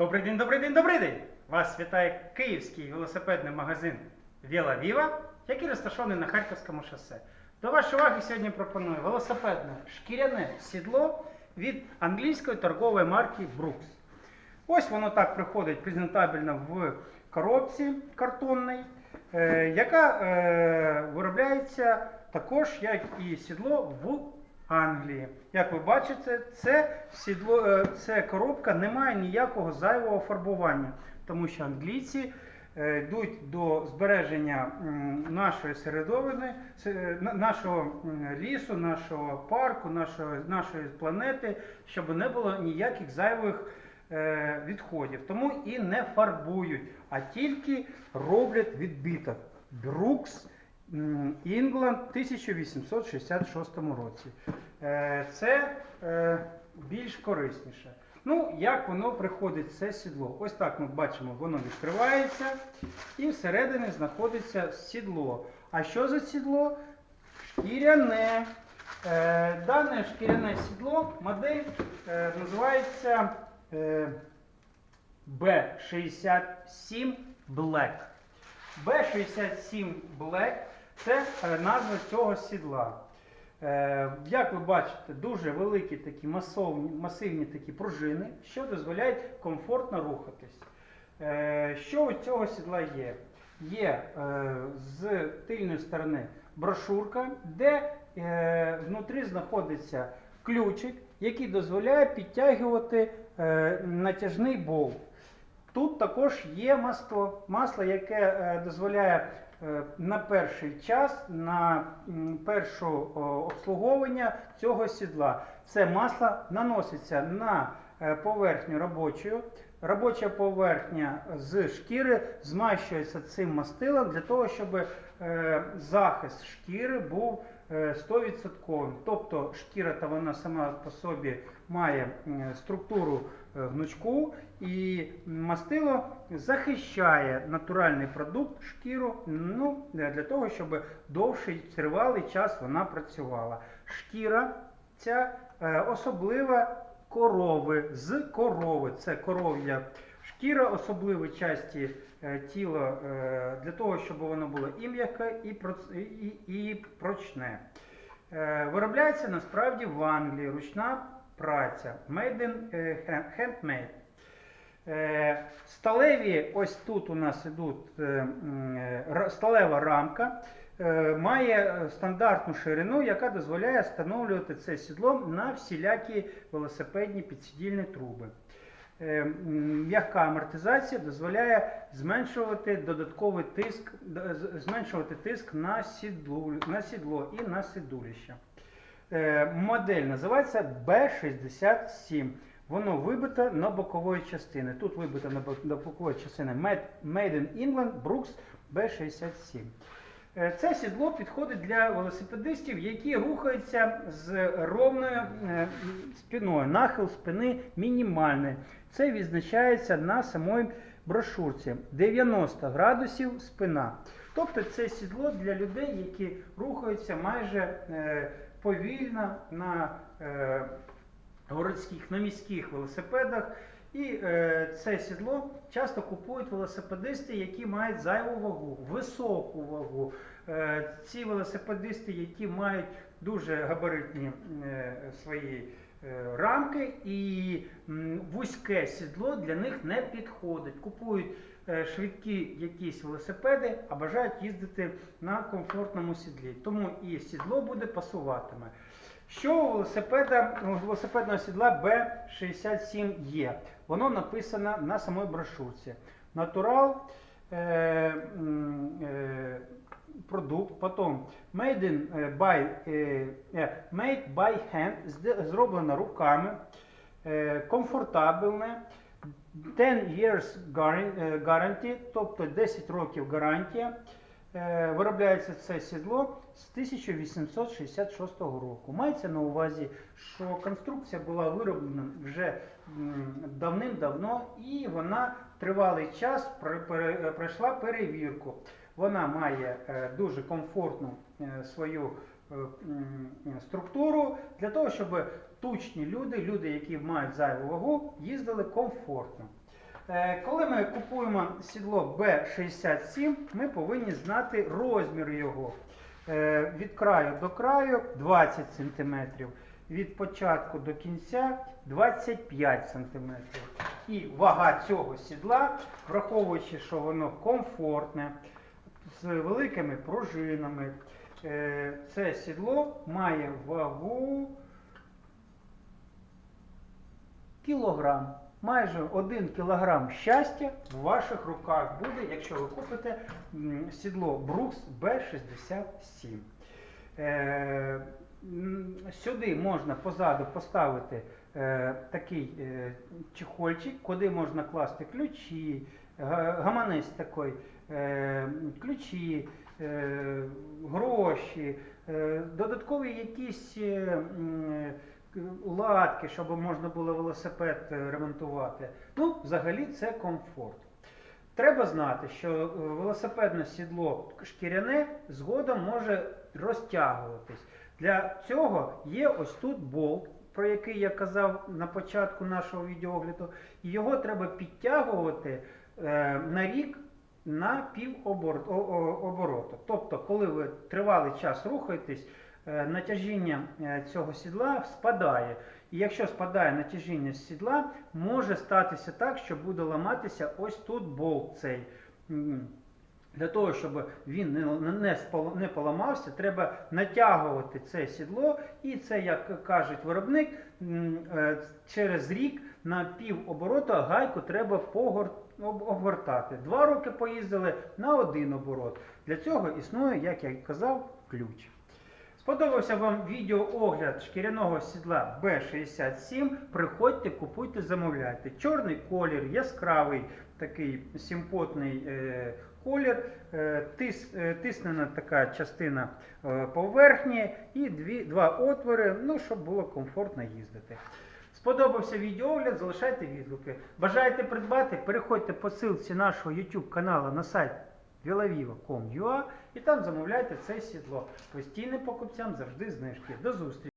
Добрий день, добрий день, добрий день! Вас вітає київський велосипедний магазин Віла Віва, який розташований на Харківському шосе. До вашої уваги сьогодні пропоную велосипедне шкіряне сідло від англійської торгової марки Brooks. Ось воно так приходить презентабельно в коробці картонній, е, яка е, виробляється також, як і сідло в Англії. Як ви бачите, це, сідло, е, це коробка не має ніякого зайвого фарбування, тому що англійці е, йдуть до збереження нашої середовини, нашого лісу, нашого парку, нашого, нашої планети, щоб не було ніяких зайвих е, відходів. Тому і не фарбують, а тільки роблять відбиток. Брукс Інгланд в 1866 році. Е, Це е, більш корисніше. Ну, як воно приходить, це сідло. Ось так ми бачимо, воно відкривається і всередині знаходиться сідло. А що за сідло? Шкіряне. Е, Дане шкіряне сідло, модель називається е, B67 Black. B67 Black це е, назва цього сідла. Е, Як ви бачите, дуже великі такі масовні, масивні такі пружини, що дозволяють комфортно рухатись. Е, Що у цього сідла є? Є з тильної сторони брошурка, де внутрі знаходиться ключик, який дозволяє підтягувати натяжний болт. Тут також є масло, масло яке дозволяє на перший час, на перше обслуговування цього сідла. Це масло наноситься на е, поверхню робочу. Робоча поверхня з шкіри змащується цим мастилом для того, щоб е, захист шкіри був е, 100%. Тобто шкіра та вона сама по собі має структуру е, гнучку і мастило захищає натуральний продукт шкіру ну, для того, щоб довший тривалий час вона працювала. Шкіра ця е, особлива корови з корови. Це коров'я шкіра, особливі часті е, тіла е, для того, щоб воно було і м'яке, і, і, і, прочне. Е, Виробляється насправді в Англії ручна праця. Made in handmade. Сталеві, ось тут у нас ідуть сталева рамка, має стандартну ширину, яка дозволяє встановлювати це сідло на всілякі велосипедні підсидільні труби. Е, М'яка амортизація дозволяє зменшувати додатковий тиск, зменшувати тиск на сідло, на сідло і на сидулище. Е, Модель називається B67. Воно вибито на бокової частини. Тут вибито на бокової частини Made in England Brooks B67. Е, Це сідло підходить для велосипедистів, які рухаються з ровною е, спиною. Нахил спини мінімальний. Це відзначається на самій брошурці. 90 градусів спина. Тобто це сідло для людей, які рухаються майже е, повільно на городських, на міських велосипедах. І е, це сідло часто купують велосипедисти, які мають зайву вагу, високу вагу. Е, ці велосипедисти, які мають дуже габаритні е, свої е, рамки, і м, вузьке сідло для них не підходить. Купують е, швидкі якісь велосипеди, а бажають їздити на комфортному сідлі. Тому і сідло буде пасуватиме. Що у велосипеда, велосипедного сідла B67 є? Воно написано на самій брошурці. Натурал е, е, продукт, потім made, in, е, by, е, е, made by hand, зроблено руками, е, комфортабельне, 10 years е, guarantee, тобто 10 років гарантія. Е, Виробляється це сідло з 1866 року. Мається на увазі, що конструкція була вироблена вже давним-давно і вона тривалий час пройшла перевірку. Вона має е, дуже комфортну е, свою е, структуру для того, щоб тучні люди, люди, які мають зайву вагу, їздили комфортно. Коли ми купуємо сідло B67, ми повинні знати розмір його. Е, Від краю до краю 20 см, від початку до кінця 25 см. І вага цього сідла, враховуючи, що воно комфортне, з великими пружинами, е, це сідло має вагу кілограм. Майже 1 кілограм щастя в ваших руках буде, якщо ви купите сідло Брукс Б67. Е, Сюди можна позаду поставити е, такий е, чехольчик, куди можна класти ключі, гаманець такий, е, ключі, е, гроші, е, додаткові якісь е, латки, щоб можна було велосипед е, ремонтувати. Ну, взагалі це комфорт. Треба знати, що е, велосипедне сідло шкіряне згодом може розтягуватись. Для цього є ось тут болт, про який я казав на початку нашого відеогляду, і його треба підтягувати е, на рік на пів обороту. Тобто, коли ви тривалий час рухаєтесь, натяжіння е, цього сідла спадає. І якщо спадає натяжіння сідла, може статися так, що буде ламатися ось тут болт цей. Для того, щоб він не, поламався, треба натягувати це сідло, і це, як кажуть виробник, е, через рік на пів оборота гайку треба обгортати. Два роки поїздили на один оборот. Для цього існує, як я й казав, ключ. Сподобався вам відеоогляд шкіряного сідла B67. Приходьте, купуйте, замовляйте. Чорний колір, яскравий такий симпотний е, колір, е, тис, е, тиснена така частина е, поверхні і дві, два отвори, ну, щоб було комфортно їздити. Сподобався відеоогляд, залишайте відгуки. Бажаєте придбати, переходьте по ссылці нашого YouTube каналу на сайт vilaviva.com.ua і там замовляйте це сідло. Постійним покупцям завжди знижки. До зустрічі!